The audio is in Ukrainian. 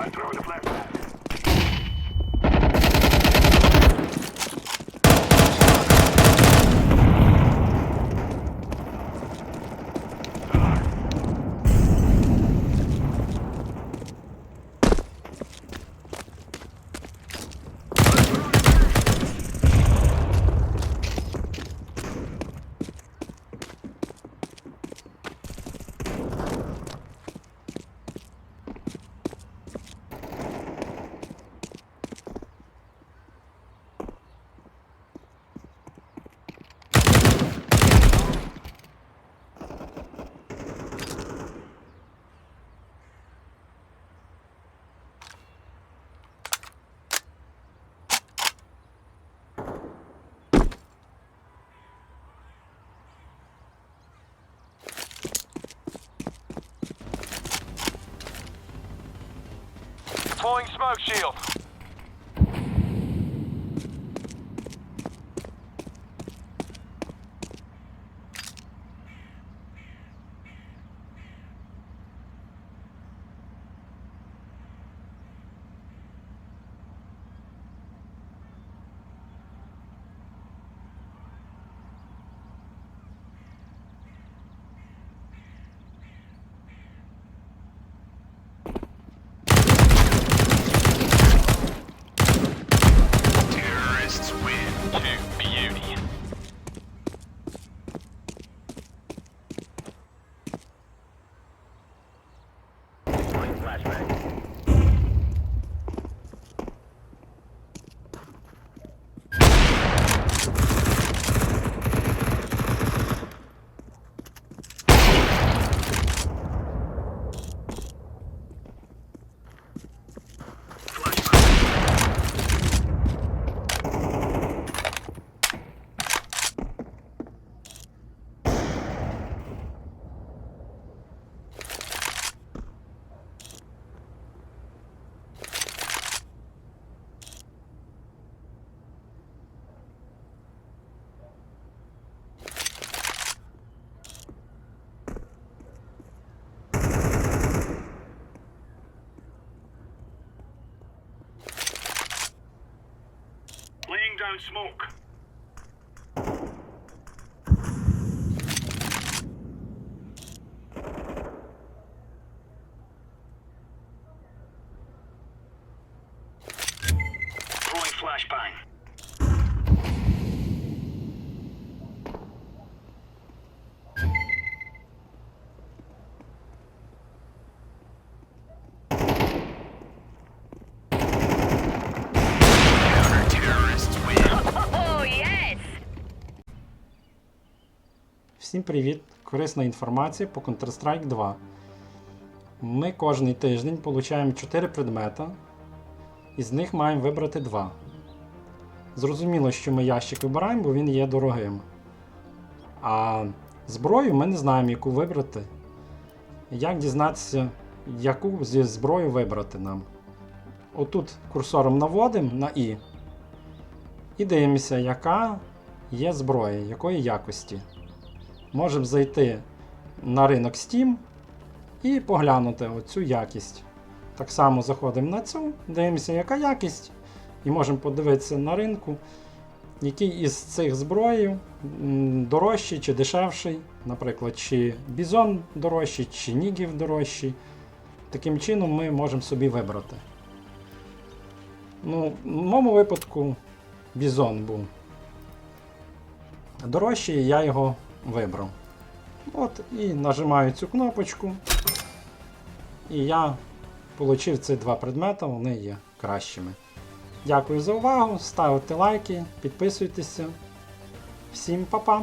I'll throw the flagpole. Deploying smoke shield. Down smoke. Throwing flashbang. Всім привіт! Корисна інформація по Counter-Strike 2. Ми кожний тиждень получаємо 4 предмета, із них маємо вибрати 2. Зрозуміло, що ми ящик вибираємо, бо він є дорогим. А зброю ми не знаємо, яку вибрати. Як дізнатися, яку зі зброю вибрати нам. Отут курсором наводимо на І. І дивимося, яка є зброя, якої якості можемо зайти на ринок Steam і поглянути оцю якість. Так само заходимо на цю, дивимося, яка якість, і можемо подивитися на ринку, який із цих зброїв дорожчий чи дешевший, наприклад, чи бізон дорожчий, чи нігів дорожчий. Таким чином ми можемо собі вибрати. Ну, в моєму випадку бізон був дорожчий, я його вибрав. От, і нажимаю цю кнопочку. І я отримав ці два предмети, вони є кращими. Дякую за увагу, ставте лайки, підписуйтеся. Всім па-па!